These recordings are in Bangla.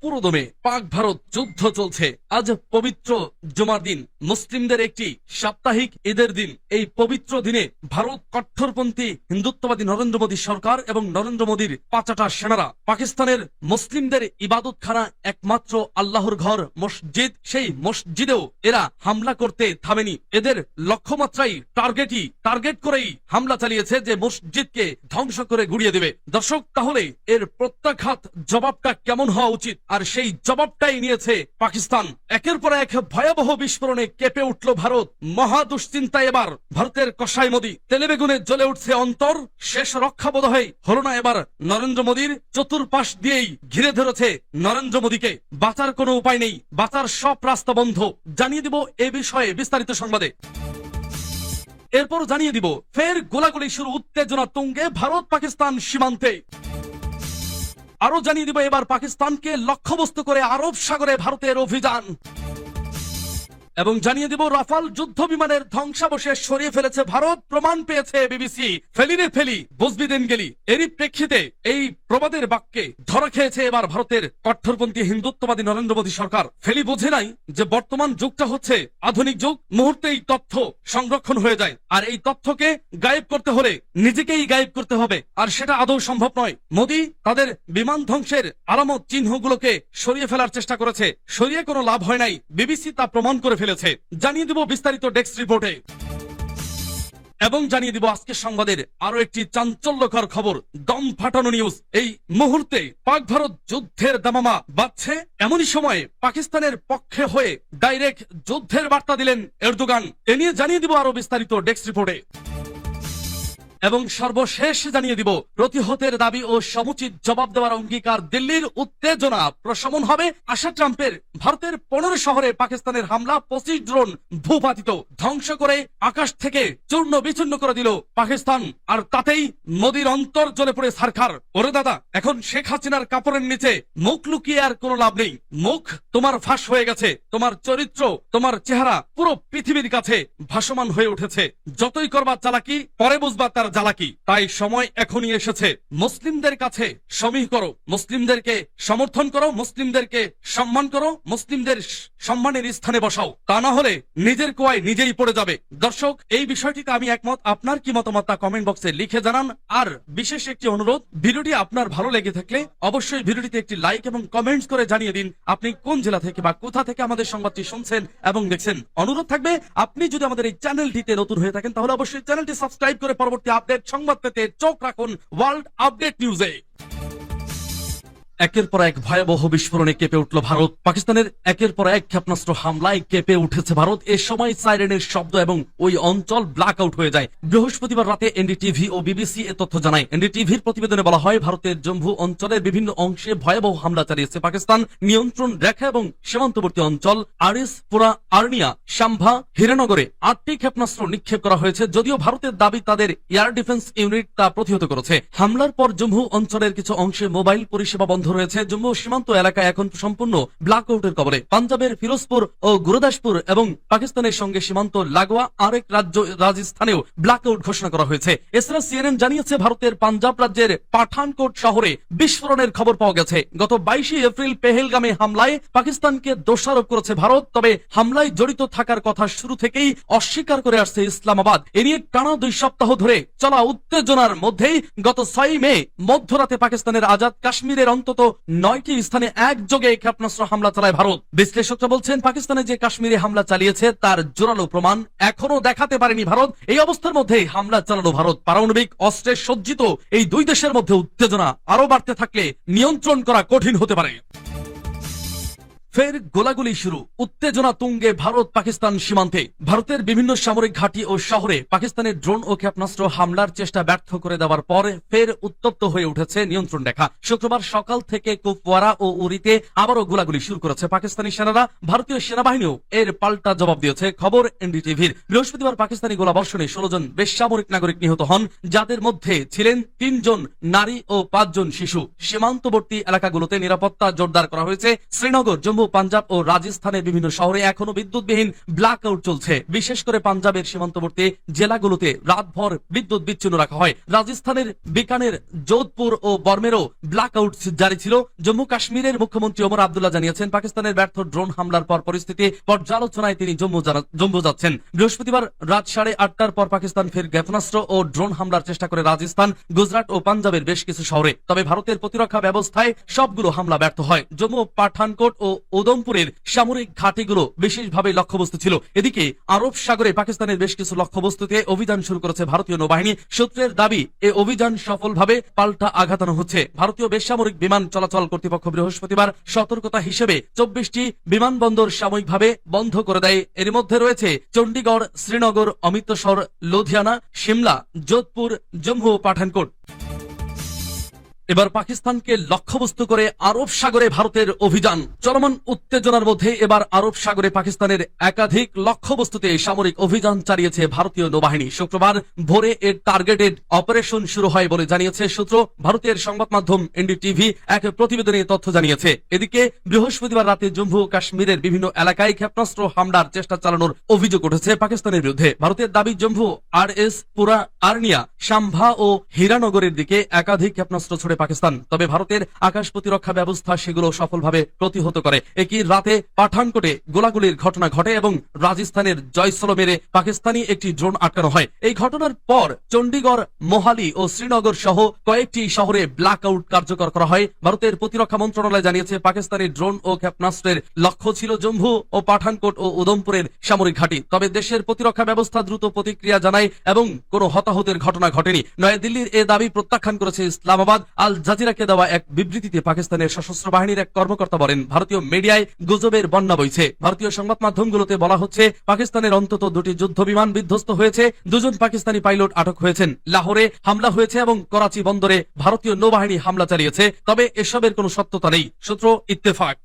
পুরোদমে পাক ভারত যুদ্ধ চলছে। আজ পবিত্র জুমার দিন। মুসলিমদের একটি সাপ্তাহিক ঈদের দিন। এই পবিত্র দিনে ভারত কট্টরপন্থী হিন্দুত্ববাদী নরেন্দ্র মোদী সরকার এবং নরেন্দ্র মোদীর পাচাটা সেনারা পাকিস্তানের মুসলিমদের ইবাদত ইবাদতখানা একমাত্র আল্লাহর ঘর মসজিদ। সেই মসজিদেও এরা হামলা করতে থামেনি। এদের লক্ষ্যমাত্রাই টার্গেটই। টার্গেট করেই হামলা চালিয়েছে যে মসজিদকে ধ্বংস করে গুড়িয়ে দেবে। দর্শক, তাহলে এর প্রত্যাঘাত জবাবটা কেমন হওয়া উচিত? আর সেই জবাবটাই নিয়েছে পাকিস্তান। একের পর এক ভয়াবহ বিস্ফোরণে কেঁপে উঠল ভারত। মহা দুশ্চিন্তা এবার। ভারতের কষাই মোদী তেলেবেগুনে জ্বলে উঠছে অন্তর। শেষ রক্ষা বোধ হয় হলো না এবার নরেন্দ্র মোদীর। চতুর্পাশ দিয়েই ঘিরে ধরেছে নরেন্দ্র মোদীকে। বাঁচার কোনো উপায় নেই। বাঁচার সব রাস্তা বন্ধ। জানিয়ে দিব এ বিষয়ে বিস্তারিত সংবাদে। এরপর জানিয়ে দিব, ফের গোলাগুলি শুরু। উত্তেজনা তুঙ্গে ভারত পাকিস্তান সীমান্তে। আরও জানিয়ে দিব, এবার পাকিস্তানকে লক্ষ্যবস্তু করে আরব সাগরে ভারতের অভিযান। এবং জানিয়ে দিব, রাফাল যুদ্ধ বিমানের ধ্বংসাবশেষ সরিয়ে ফেলেছে ভারত, প্রমাণ পেয়েছে বিবিসি। ফেলিরে ফেলি বুঝবি দিন গেলি। এরই প্রেক্ষিতে এই প্রবাদের বাক্যে, ধরা খেয়েছে এবার ভারতের কট্টরপন্থী হিন্দুত্ববাদী নরেন্দ্র মোদী সরকার। ফেলি বোঝে নাই যে বর্তমান যুগটা হচ্ছে আধুনিক যুগ, মুহূর্তেই তথ্য সংরক্ষণ হয়ে যায়। আর এই তথ্যকে গায়েব করতে হলে নিজেকেই গায়েব করতে হবে। আর সেটা আদৌ সম্ভব নয়। মোদী তাদের বিমান ধ্বংসের আরামত চিহ্নগুলোকে সরিয়ে ফেলার চেষ্টা করেছে। সরিয়ে কোনো লাভ হয় নাই। বিবিসি তা প্রমাণ করে ফেলেছে। জানিয়ে দেব বিস্তারিত ডেস্ক রিপোর্টে। এবং জানিয়ে দিব আজকে সংবাদের আরও একটি চাঞ্চল্যকর খবর। দম ফাটানো নিউজ এই মুহূর্তে পাক ভারত যুদ্ধের দামামা বাড়ছে। এমনই সময়ে পাকিস্তানের পক্ষে হয়ে ডাইরেক্ট যুদ্ধের বার্তা দিলেন এরদোগান। এ নিয়ে জানিয়ে দিব আরও বিস্তারিত ডেস্ক রিপোর্টে। এবং সর্বশেষ জানিয়ে দিব, প্রতিহতের দাবি ও সমুচিত জবাব দেওয়ার অঙ্গীকার দিল্লির উত্তেজনা প্রশমন হবে আশা ট্রাম্পের। ভারতের পনেরো শহরে পাকিস্তানের হামলা, পঁচিশ ড্রোন ভূপাতিত ধ্বংস করে আকাশ থেকে চূর্ণ বিচূর্ণ করে দিল পাকিস্তান। আর তাতেই মোদির অন্তর জ্বলে পড়ে সরকার ওরে দাদা, এখন শেখ হাসিনার কাপড়ের নিচে মুখ লুকিয়ে আর কোনো লাভ নেই। মুখ তোমার ফাঁস হয়ে গেছে, তোমার চরিত্র, তোমার চেহারা পুরো পৃথিবীর কাছে ভাসমান হয়ে উঠেছে। যতই করবার চালাকি, পরে বুঝবা তার জ্বালাকি তাই সময় এখনই এসেছে। মুসলিমদের কাছে সমীহ করো। মুসলিমদেরকে সমর্থন করো। মুসলিমদেরকে সম্মান করো। মুসলিমদের সম্মানের স্থানে বসাও। তা না হলে নিজের কোয়ায় নিজেই পড়ে যাবে। দর্শক, এই বিষয়টিতে আমি একমত। আপনার কি মতামত তা কমেন্ট বক্সে লিখে জানান। আর বিশেষ একটি অনুরোধ, ভিডিওটি আপনার ভালো লেগে থাকলে অবশ্যই ভিডিওটিতে একটি লাইক এবং কমেন্টস করে জানিয়ে দিন আপনি কোন জেলা থেকে বা কোথা থেকে আমাদের সংবাদটি শুনছেন এবং দেখছেন। অনুরোধ থাকবে, আপনি যদি আমাদের এই চ্যানেলটিতে নতুন হয়ে থাকেন, তাহলে অবশ্যই চ্যানেলটি সাবস্ক্রাইব করে পরবর্তী আপডেট সংবাদ পেতে চোখ রাখুন ওয়ার্ল্ড আপডেট নিউজে। একের পর এক ভয়াবহ বিস্ফোরণে কেঁপে উঠল ভারত। পাকিস্তানের একের পর এক ক্ষেপণাস্ত্র হামলায় কেঁপে উঠেছে ভারত। এ সময় সাইরেনের শব্দ এবং ওই অঞ্চল ব্ল্যাক আউট হয়ে যায়। বৃহস্পতিবার রাতে এনডিটিভি ও বিবিসি এ তথ্য জানায়। এনডিটিভির প্রতিবেদনে বলা হয়, ভারতের জম্মু অঞ্চলের বিভিন্ন অংশে ভয়াবহ হামলা চালিয়েছে পাকিস্তান। নিয়ন্ত্রণ রেখা এবং সীমান্তবর্তী অঞ্চল আরিস, পুরা, আর্নিয়া সাম্ভা হিরানগরে আটটি ক্ষেপণাস্ত্র নিক্ষেপ করা হয়েছে, যদিও ভারতের দাবি তাদের এয়ার ডিফেন্স ইউনিট তা প্রতিহত করেছে। হামলার পর জম্মু অঞ্চলের কিছু অংশে মোবাইল পরিষেবা বন্ধ রয়েছে জম্মু সীমান্ত এলাকা এখন সম্পূর্ণ ব্ল্যাক আউটের কবলে পাঞ্জাবের ফিরোজপুর ও গুরুদাসপুর এবং পাকিস্তানের সঙ্গে সীমান্ত লাগোয়া আরেক রাজ্য রাজস্থানেও ব্ল্যাক আউট ঘোষণা করা হয়েছে। এছাড়া সিএনএন জানিয়েছে, ভারতের পাঞ্জাব রাজ্যের পাঠানকোট শহরে বিস্ফোরণের খবর পাওয়া গেছে। গত বাইশে এপ্রিল পেহেলগামে হামলায় পাকিস্তানকে দোষারোপ করেছে ভারত, তবে হামলায় জড়িত থাকার কথা শুরু থেকেই অস্বীকার করে আসছে ইসলামাবাদ। এ নিয়ে টানা দুই সপ্তাহ ধরে চলা উত্তেজনার মধ্যেই গত ছয় মে মধ্যরাতে পাকিস্তানের আজাদ কাশ্মীরের অন্তত নয়টি স্থানে একযোগে ক্ষেপণাস্ত্র হামলা চালায় ভারত। বিশ্লেষকরা বলছেন, পাকিস্তানে যে কাশ্মীরে হামলা চালিয়েছে, তার জোরালো প্রমাণ এখনও দেখাতে পারেনি ভারত। এই অবস্থার মধ্যে হামলা চালানো ভারত। পারমাণবিক অস্ত্রে সজ্জিত এই দুই দেশের মধ্যে উত্তেজনা আরও বাড়তে থাকলে নিয়ন্ত্রণ করা কঠিন হতে পারে। ফের গোলাগুলি শুরু। উত্তেজনা তুঙ্গে ভারত পাকিস্তান সীমান্তে। ভারতের বিভিন্ন সামরিক ঘাঁটি ও শহরে পাকিস্তানের ড্রোন ও ক্ষেপণাস্ত্র হামলার চেষ্টা ব্যর্থ করে দেওয়ার পর ফের উত্তপ্ত হয়ে উঠেছে নিয়ন্ত্রণ রেখা। শুক্রবার সকাল থেকে কুপওয়ারা ও উরিতে আবারও গোলাগুলি শুরু করেছে পাকিস্তানি সেনারা। ভারতীয় সেনাবাহিনীও এর পাল্টা জবাব দিয়েছে, খবর এনডিটিভির। বৃহস্পতিবার পাকিস্তানি গোলাবর্ষণে ষোলো জন বেসামরিক নাগরিক নিহত হন, যাদের মধ্যে ছিলেন তিনজন নারী ও পাঁচজন শিশু। সীমান্তবর্তী এলাকাগুলোতে নিরাপত্তা জোরদার করা হয়েছে। শ্রীনগর, জম্মু জম্মু পাঞ্জাব ও রাজস্থানের বিভিন্ন শহরে এখনও বিদ্যুৎবিহীন ব্ল্যাক আউট চলছে। বিশেষ করে পাঞ্জাবের সীমান্তবর্তী জেলাগুলোতে রাতভর বিদ্যুৎ বিচ্ছিন্ন রাখা হয়। রাজস্থানের বিকানের, যোধপুর ও বর্মেরও ব্ল্যাক আউট জারি ছিল। জম্মু কাশ্মীরের মুখ্যমন্ত্রী ওমর আবদুল্লাহ জানিয়েছেন, পাকিস্তানের ব্যর্থ ড্রোন হামলার পর পরিস্থিতি পর্যালোচনায় তিনি জম্মু যাচ্ছেন। বৃহস্পতিবার রাত সাড়ে আটটার পর পাকিস্তান ফের ক্ষেপণাস্ত্র ও ড্রোন হামলার চেষ্টা করে রাজস্থান, গুজরাট ও পাঞ্জাবের বেশ কিছু শহরে। তবে ভারতের প্রতিরক্ষা ব্যবস্থায় সবগুলো হামলা ব্যর্থ হয়। জম্মু, পাঠানকোট ও উদমপুরের সামরিক ঘাঁটিগুলো বিশেষভাবে লক্ষ্যবস্তু ছিল। এদিকে আরব সাগরে পাকিস্তানের বেশ কিছু লক্ষ্যবস্তুতে অভিযান শুরু করেছে ভারতীয় নৌবাহিনী। সূত্রের দাবি, এ অভিযান সফলভাবে পাল্টা আঘাতানো হচ্ছে। ভারতীয় বেসামরিক বিমান চলাচল কর্তৃপক্ষ বৃহস্পতিবার সতর্কতা হিসেবে চব্বিশটি বিমানবন্দর সাময়িকভাবে বন্ধ করে দেয়। এর মধ্যে রয়েছে চণ্ডীগড়, শ্রীনগর, অমৃতসর, লুধিয়ানা, সিমলা, যোধপুর, জম্মু ও পাঠানকোট। এবার পাকিস্তানকে লক্ষ্যবস্তু করে আরব সাগরে ভারতের অভিযান। চলমান উত্তেজনার মধ্যে এবার আরব সাগরে পাকিস্তানের একাধিক লক্ষ্যবস্তুতে সামরিক অভিযান চালিয়েছে ভারতীয় নৌবাহিনী। শুক্রবার ভোরে এর টার্গেটেড অপারেশন শুরু হয় বলে জানিয়েছে সূত্র। ভারতের সংবাদ মাধ্যম এনডিটিভি এক প্রতিবেদনে তথ্য জানিয়েছে। এদিকে বৃহস্পতিবার রাতে জম্মু কাশ্মীরের বিভিন্ন এলাকায় ক্ষেপণাস্ত্র হামলার চেষ্টা চালানোর অভিযোগ উঠেছে পাকিস্তানের বিরুদ্ধে। ভারতের দাবি, জম্মু আর এস পুরা আর্নিয়া, সাম্ভা ও হীরানগরের দিকে একাধিক ক্ষেপণাস্ত্র ছড়ে পাকিস্তান। তবে ভারতের আকাশ প্রতিরক্ষা ব্যবস্থা সেগুলো সফলভাবে প্রতিহত করে। একই রাতে পাঠানকোটে গোলাগুলির ঘটনা ঘটে এবং রাজস্থানের জয়সলমেরে পাকিস্তানি একটি ড্রোন আটকানো হয়। এই ঘটনার পর চণ্ডীগড়, মোহালি ও শ্রীনগর সহ কয়েকটি শহরে ব্ল্যাক আউট কার্যকর করা হয়। ভারতের প্রতিরক্ষা মন্ত্রণালয় জানিয়েছে, পাকিস্তানি ড্রোন ও ক্ষেপণাস্ত্রের লক্ষ্য ছিল জম্মু ও পাঠানকোট ও উদমপুরের সামরিক ঘাঁটি। তবে দেশের প্রতিরক্ষা ব্যবস্থা দ্রুত প্রতিক্রিয়া জানায় এবং কোনো হতাহতের ঘটনা ঘটেনি। নয়াদিল্লির এ দাবি প্রত্যাখ্যান করেছে ইসলামাবাদ। আল জাজিরাকে দেওয়া এক বিবৃতিতে পাকিস্তানের সশস্ত্র বাহিনীর এক কর্মকর্তা বলেন, ভারতীয় মিডিয়ায় গুজবের বন্যা বইছে। ভারতীয় সংবাদ মাধ্যমগুলোতে বলা হচ্ছে, পাকিস্তানের অন্তত দুটি যুদ্ধ বিমান বিধ্বস্ত হয়েছে, দুজন পাকিস্তানি পাইলট আটক হয়েছেন। লাহোরে হামলা হয়েছে এবং করাচি বন্দরে ভারতীয় নৌবাহিনী হামলা চালিয়েছে, তবে এসবের কোনো সত্যতা নেই। সূত্র ইত্তেফাক।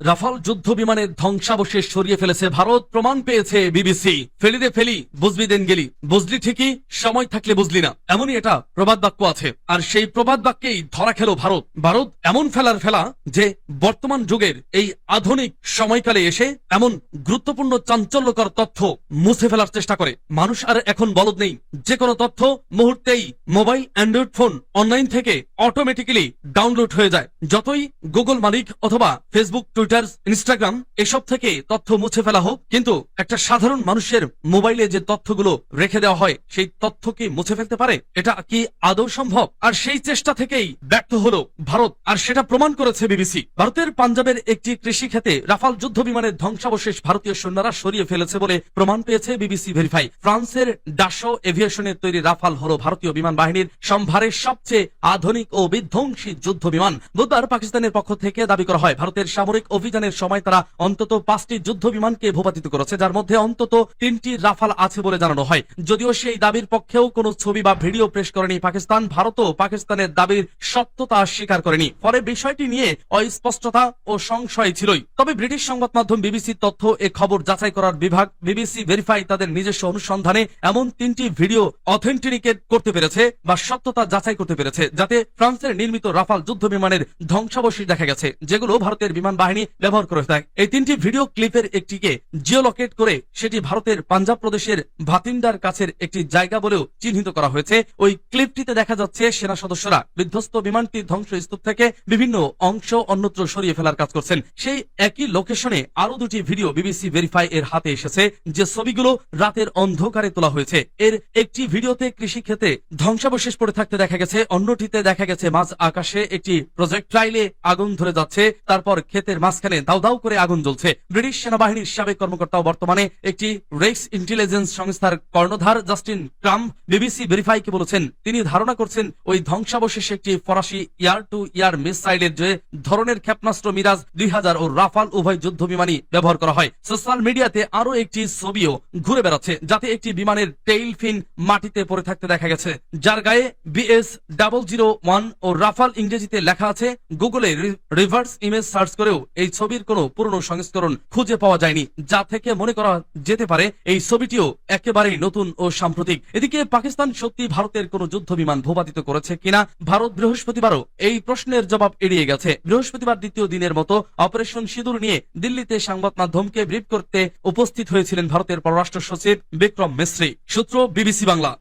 রাফাল যুদ্ধ বিমানের ধ্বংসাবশেষ সরিয়ে ফেলেছে ভারত। প্রমাণ পেয়েছে বিবিসি। ফেলিদে ফেলি, বুঝবি দেন গেলি। বুঝলি ঠিকই, সময় থাকলে বুঝলি না। এমনই এটা প্রবাদ বাক্য আছে। আর সেই প্রবাদ বাক্যেই ধরা খেলো ভারত। ভারত এমন ফেলার ফেলা যে বর্তমান যুগের এই আধুনিক সময়কালে এসে এমন গুরুত্বপূর্ণ চাঞ্চল্যকর তথ্য মুছে ফেলার চেষ্টা করে। মানুষ আর এখন বলদ নেই। যে কোনো তথ্য মুহূর্তেই মোবাইল, অ্যান্ড্রয়েড ফোন, অনলাইন থেকে অটোমেটিক্যালি ডাউনলোড হয়ে যায়। যতই গুগল মালিক অথবা ফেসবুক টুইটার ইনস্টাগ্রাম এসব থেকে তথ্য মুছে ফেলা হোক। কিন্তু একটা সাধারণ মানুষের মোবাইলে যে তথ্যগুলো রেখে দেওয়া হয়, সেই তথ্য কি মুছে ফেলতে পারে? এটা কি আদৌ সম্ভব? আর সেই চেষ্টা থেকেই ব্যর্থ হলো ভারত। আর সেটা প্রমাণ করেছে বিবিসি। ভারতের পাঞ্জাবের একটি কৃষি ক্ষেতে রাফাল যুদ্ধ বিমানের ধ্বংসাবশেষ ভারতীয় সৈন্যরা সরিয়ে ফেলেছে বলে প্রমাণ পেয়েছে বিবিসি ভেরিফাই ফ্রান্সের ডাসো এভিয়েশনের তৈরি রাফাল হল ভারতীয় বিমান বাহিনীর সম্ভারের সবচেয়ে আধুনিক ও বিধ্বংসী যুদ্ধ বিমান বুধবার পাকিস্তানের পক্ষ থেকে দাবি করা হয়, ভারতের সামরিক অভিযানের সময় তারা অন্তত পাঁচটি যুদ্ধ বিমানকে ভূপাতিত করেছে, যার মধ্যে অন্তত তিনটি রাফাল আছে বলে জানানো হয়। যদিও সেই দাবির পক্ষেও কোনো ছবি বা ভিডিও পেশ করেনি পাকিস্তান, ভারতও পাকিস্তানের দাবির সত্যতা স্বীকার করেনি। ফলে বিষয়টি নিয়ে অস্পষ্টতা ও সংশয় ছিলই। তবে ব্রিটিশ সংবাদ মাধ্যম বিবিসি তথ্য এ খবর যাচাই করার বিভাগ, বিবিসি ভেরিফাই তাদের নিজস্ব অনুসন্ধানে এমন তিনটি ভিডিও অথেন্টিকেট করতে পেরেছে বা সত্যতা যাচাই করতে পেরেছে, যাতে ফ্রান্সের নির্মিত রাফাল যুদ্ধ বিমানের ধ্বংসাবশেষ দেখা গেছে, যেগুলো ভারতের বিমান বাহিনী ব্যবহার করে থাকে এই তিনটি ভিডিও ক্লিপের একটিকে জিওলকেট করে সেটি ভারতের পাঞ্জাব প্রদেশের ভাতিন্ডার কাছের একটি জায়গা বলেও চিহ্নিত করা হয়েছে। ওই ক্লিপটিতে দেখা যাচ্ছে সেনা সদস্যরা বিধ্বস্ত বিমানটি ধ্বংসস্তূপ থেকে বিভিন্ন অংশ, অন্যত্র সরিয়ে ফেলার কাজ করছেন। সেই একই লোকেশনে আরও দুটি ভিডিও বিবিসি ভেরিফাই এর হাতে এসেছে, যে ছবিগুলো রাতের অন্ধকারে তোলা হয়েছে। এর একটি ভিডিওতে কৃষি ক্ষেত্রে ধ্বংসাবশেষ পড়ে থাকতে দেখা গেছে, অন্যটিতে দেখা গেছে মাঝ আকাশে একটি প্রজেক্ট প্রজেক্টাইলে আগুন ধরে যাচ্ছে, তারপর ক্ষেতের মাঝখানে দাউ দাউ করে আগুন জ্বলছে। ব্রিটিশ সেনাবাহিনীর সাবেক কর্মকর্তাও বর্তমানে একটি রেক্স ইন্টেলিজেন্স সংস্থার কর্ণধার জাস্টিন ট্রাম্প বিবিসি ভেরিফাইকে বলেছেন। তিনি ধারণা করছেন, ওই ধ্বংসাবশেষ একটি ফরাসি ইয়ার টু ইয়ার মিসাইলের যে ধরনের ক্ষেপণাস্ত্র মিরাজ দুই হাজার ও রাফাল উভয় যুদ্ধ বিমানই ব্যবহার করা হয়, সোশ্যাল মিডিয়াতে আরও একটি ছবিও ঘুরে বেড়াচ্ছে, যাতে একটি বিমানের টেইল ফিন মাটিতে পড়ে থাকতে দেখা গেছে। যার গায়ে বিএস ডাবল জিরো ওয়ান ও রাফাল ইংরেজিতে লেখা আছে, গুগলে রিভার্স ইমেজ সার্চ করেও এই এই ছবির কোনো পুরনো সংস্করণ খুঁজে পাওয়া যায়নি। যা থেকে মনে করা যেতে পারে, এই ছবিটিও একেবারেই নতুন ও সাম্প্রতিক। এদিকে পাকিস্তান সত্যি ভারতের কোন যুদ্ধ বিমান ভূপাতিত করেছে কিনা, ভারত বৃহস্পতিবারও এই প্রশ্নের জবাব এড়িয়ে গেছে। বৃহস্পতিবার দ্বিতীয় দিনের মতো অপারেশন সিঁদুর নিয়ে দিল্লিতে সংবাদ মাধ্যমকে ব্রিফ করতে উপস্থিত হয়েছিলেন ভারতের পররাষ্ট্র সচিব বিক্রম মিশ্রি সূত্র বিবিসি বাংলা।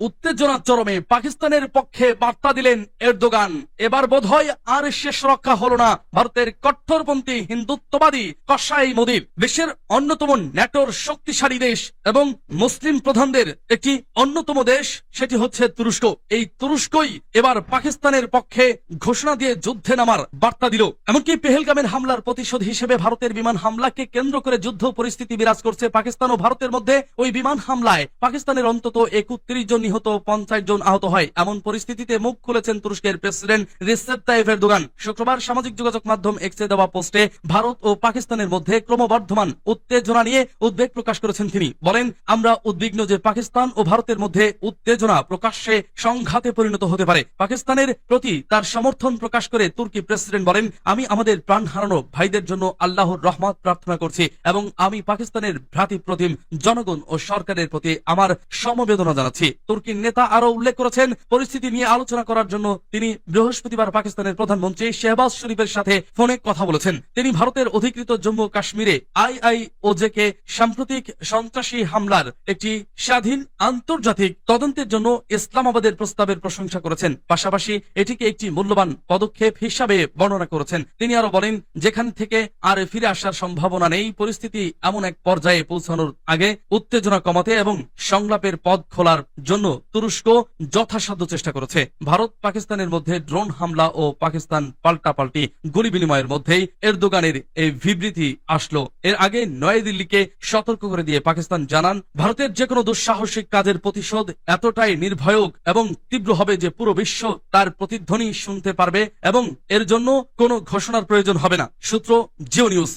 উত্তেজনা চরমে পাকিস্তানের পক্ষে বার্তা দিলেন এরদোগান। এবার বোধহয় আর শেষ রক্ষা হলো না ভারতের কট্টরপন্থী হিন্দুত্ববাদী কসাই মোদীর। বিশ্বের অন্যতম ন্যাটোর শক্তিশালী দেশ এবং মুসলিম প্রধানদের একটি অন্যতম দেশ, সেটি হচ্ছে তুরস্ক। এই তুরস্কই এবার পাকিস্তানের পক্ষে ঘোষণা দিয়ে যুদ্ধে নামার বার্তা দিল। এমনকি পেহেলগামের হামলার প্রতিশোধ হিসেবে ভারতের বিমান হামলাকে কেন্দ্র করে যুদ্ধ পরিস্থিতি বিরাজ করছে পাকিস্তান ও ভারতের মধ্যে। ওই বিমান হামলায় পাকিস্তানের অন্তত একত্রিশ জন নিহত পঞ্চাশ জন আহত হয়। এমন পরিস্থিতিতে মুখ খুলেছেন তুরস্কের প্রেসিডেন্ট রিসেপ তাইফ এরদোগান। শুক্রবার সামাজিক যোগাযোগ মাধ্যম এক্সে দেওয়া পোস্টে ভারত ও পাকিস্তানের মধ্যে ক্রমবর্ধমান উত্তেজনা নিয়ে উদ্বেগ প্রকাশ করেছেন তিনি। বলেন, আমরা উদ্বিগ্ন যে পাকিস্তান ও ভারতের মধ্যে উত্তেজনা প্রকাশ্যে সংঘাতে পরিণত হতে পারে। পাকিস্তানের প্রতি তার সমর্থন প্রকাশ করে তুর্কি প্রেসিডেন্ট বলেন, আমি আমাদের প্রাণ হারানো ভাইদের জন্য আল্লাহর রহমত প্রার্থনা করছি এবং আমি পাকিস্তানের ভ্রাতৃপ্রতিম জনগণ ও সরকারের প্রতি আমার সমবেদনা জানাচ্ছি। তুর্কির নেতা আরও উল্লেখ করেছেন, পরিস্থিতি নিয়ে আলোচনা করার জন্য তিনি বৃহস্পতিবার পাকিস্তানের প্রধানমন্ত্রী শেহবাজ শরীফের সাথে ফোনে কথা বলেছেন। তিনি ভারতের অধিকৃত জম্মু কাশ্মীরে আইআইওজে কে সাম্প্রতিক সন্ত্রাসী হামলার একটি স্বাধীন আন্তর্জাতিক তদন্তের জন্য ইসলামাবাদের প্রস্তাবের প্রশংসা করেছেন। পাশাপাশি এটিকে একটি মূল্যবান পদক্ষেপ হিসাবে বর্ণনা করেছেন। তিনি আরও বলেন, যেখান থেকে আর ফিরে আসার সম্ভাবনা নেই, পরিস্থিতি এমন এক পর্যায়ে পৌঁছানোর আগে উত্তেজনা কমাতে এবং সংলাপের পথ খোলার জন্য তুরস্ক যথাসাধ্য চেষ্টা করেছে। ভারত পাকিস্তানের মধ্যে ড্রোন হামলা ও পাকিস্তান পাল্টাপাল্টি গুলি বিনিময়ের মধ্যেই এরদোগানের এই বিবৃতি আসলো। এর আগে নয়াদিল্লিকে সতর্ক করে দিয়ে পাকিস্তান জানান, ভারতের যে কোনো দুঃসাহসিক কাজের প্রতিশোধ এতটাই নির্ভয়ক এবং তীব্র হবে যে পুরো বিশ্ব তার প্রতিধ্বনি শুনতে পারবে এবং এর জন্য কোনো ঘোষণার প্রয়োজন হবে না। সূত্র জিও নিউজ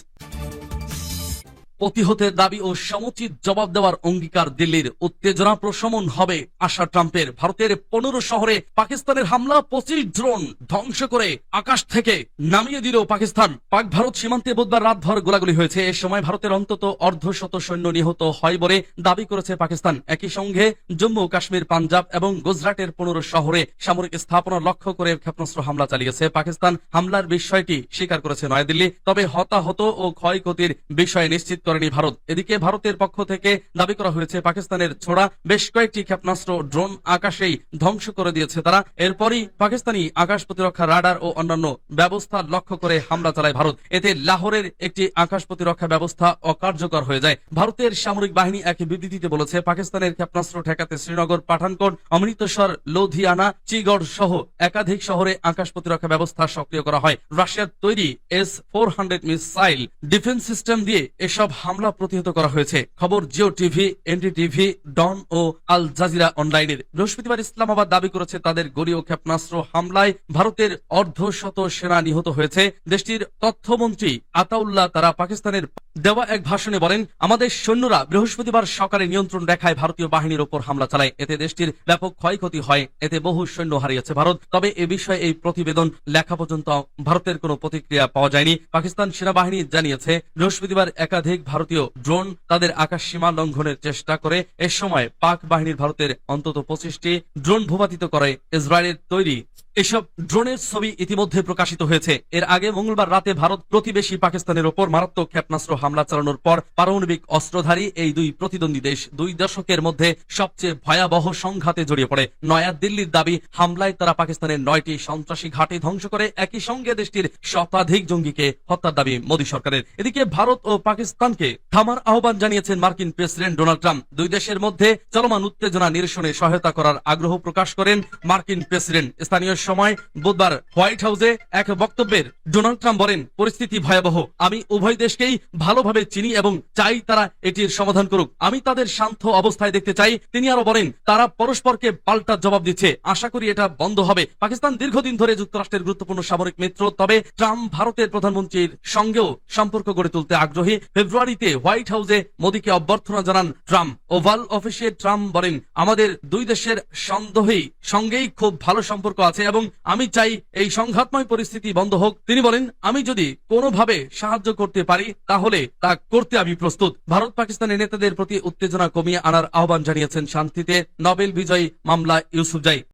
প্রতিহতের দাবি ও সমুচিত জবাব দেওয়ার অঙ্গীকার দিল্লির উত্তেজনা প্রশমন হবে আশা ট্রাম্পের। ভারতের পনেরো শহরে পাকিস্তানের হামলা, পঁচিশ ড্রোন ধ্বংস করে আকাশ থেকে নামিয়ে দিল পাকিস্তান। পাক ভারত সীমান্তে বুধবার রাতভর গোলাগুলি হয়েছে। এ সময় ভারতের অন্তত অর্ধশত সৈন্য নিহত হয় বলে দাবি করেছে পাকিস্তান। একই সঙ্গে জম্মু কাশ্মীর, পাঞ্জাব এবং গুজরাটের পনেরো শহরে সামরিক স্থাপনা লক্ষ্য করে ক্ষেপণাস্ত্র হামলা চালিয়েছে। পাকিস্তান হামলার বিষয়টি স্বীকার করেছে নয়াদিল্লি। তবে হতাহত ও ক্ষয়ক্ষতির বিষয়ে নিশ্চিত করেনি ভারত। এদিকে ভারতের পক্ষ থেকে দাবি করা হয়েছে, পাকিস্তানের ছোড়া বেশ কয়েকটি ক্ষেপণাস্ত্র ড্রোন আকাশেই ধ্বংস করে দিয়েছে তারা। এরপরই পাকিস্তানি আকাশ প্রতিরক্ষা রাডার ও অন্যান্য ব্যবস্থা লক্ষ্য করে হামলা চালায় ভারত। এতে লাহোরের একটি আকাশ প্রতিরক্ষা ব্যবস্থা অকার্যকর হয়ে যায়। ভারতের সামরিক বাহিনী এক বিবৃতিতে বলেছে, পাকিস্তানের ক্ষেপণাস্ত্র ঠেকাতে শ্রীনগর, পাঠানকোট, অমৃতসর, লোধিয়ানা, চিগড় সহ একাধিক শহরে আকাশ প্রতিরক্ষা ব্যবস্থা সক্রিয় করা হয়। রাশিয়ার তৈরি S four hundred missile defence system দিয়ে এসব হামলা প্রতিহত করা হয়েছে। খবর Geo TV ND TV Dawn ও আল জাজিরা অনলাইনের। বৃহস্পতিবার ইসলামাবাদ দাবি করেছে তাদের গড়ীয় ক্ষেপণাস্ত্র হামলায় ভারতের অর্ধশত সেনা নিহত হয়েছে। দেশটির তথ্যমন্ত্রী আতাউল্লাহ তারা পাকিস্তানের দেওয়া এক ভাষণে বলেন, আমাদের সৈন্যরা বৃহস্পতিবার সকালে নিয়ন্ত্রণ রেখায় ভারতীয় বাহিনীর ওপর হামলা চালায়। এতে দেশটির ব্যাপক ক্ষয়ক্ষতি হয়। এতে বহু সৈন্য হারিয়েছে ভারত। তবে এ বিষয়ে এই প্রতিবেদন লেখা পর্যন্ত ভারতের কোনো প্রতিক্রিয়া পাওয়া যায়নি। পাকিস্তান সেনাবাহিনী জানিয়েছে, বৃহস্পতিবার একাধিক ভারতীয় ড্রোন তাদের আকাশ সীমা লঙ্ঘনের চেষ্টা করে। এ সময় পাক বাহিনীর ভারতের অন্তত পঁচিশটি ড্রোন ভূপাতিত করে ইসরায়েলের তৈরি এসব ড্রোনের ছবি ইতিমধ্যে প্রকাশিত হয়েছে। এর আগে মঙ্গলবার রাতে ভারত প্রতিবেশী পাকিস্তানের ওপর মারাত্মক ক্ষেপণাস্ত্র হামলা চালানোর পর পারমাণবিক অস্ত্রধারী এই দুই প্রতিদ্বন্দ্বী দেশ দুই দশকের মধ্যে সবচেয়ে ভয়াবহ সংঘাতে জড়িয়ে পড়ে। নয়া দিল্লির দাবি, হামলায় তারা পাকিস্তানের নয়টি সন্ত্রাসী ঘাঁটি ধ্বংস করে একই সঙ্গে দেশটির শতাধিক জঙ্গিকে হত্যার দাবি মোদী সরকারের। এদিকে ভারত ও পাকিস্তানকে থামার আহ্বান জানিয়েছেন মার্কিন প্রেসিডেন্ট ডোনাল্ড ট্রাম্প। দুই দেশের মধ্যে চলমান উত্তেজনা নিরসনে সহায়তা করার আগ্রহ প্রকাশ করেন মার্কিন প্রেসিডেন্ট। স্থানীয় সময় বুধবার হোয়াইট হাউসে এক বক্তব্যের ডোনাল্ড ট্রাম্প বলেন, পরিস্থিতি ভয়াবহ। আমি উভয় দেশকেই ভালোভাবে চিনি এবং চাই তারা এটির সমাধান করুক। আমি তাদের শান্ত অবস্থায় দেখতে চাই। তিনি আরও বলেন, তারা পরস্পরকে পাল্টা জবাব দিচ্ছে। আশা করি এটা বন্ধ হবে। পাকিস্তান দীর্ঘদিন ধরে যুক্তরাষ্ট্রের গুরুত্বপূর্ণ সামরিক মিত্র। তবে ট্রাম্প ভারতের প্রধানমন্ত্রীর সঙ্গেও সম্পর্ক গড়ে তুলতে আগ্রহী। ফেব্রুয়ারিতে হোয়াইট হাউসে মোদীকে অভ্যর্থনা জানান ট্রাম্প। ওভাল অফিসে ট্রাম্প বলেন, আমাদের দুই দেশের সন্দেহী সঙ্গেই খুব ভালো সম্পর্ক আছে এবং আমি চাই এই সংঘাতময় পরিস্থিতি বন্ধ হোক। তিনি বলেন, আমি যদি কোনোভাবে সাহায্য করতে পারি, তাহলে তা করতে আমি প্রস্তুত। ভারত পাকিস্তানের নেতাদের প্রতি উত্তেজনা কমিয়ে আনার আহ্বান জানিয়েছেন শান্তিতে নোবেল বিজয়ী মামলা ইউসুফজাই।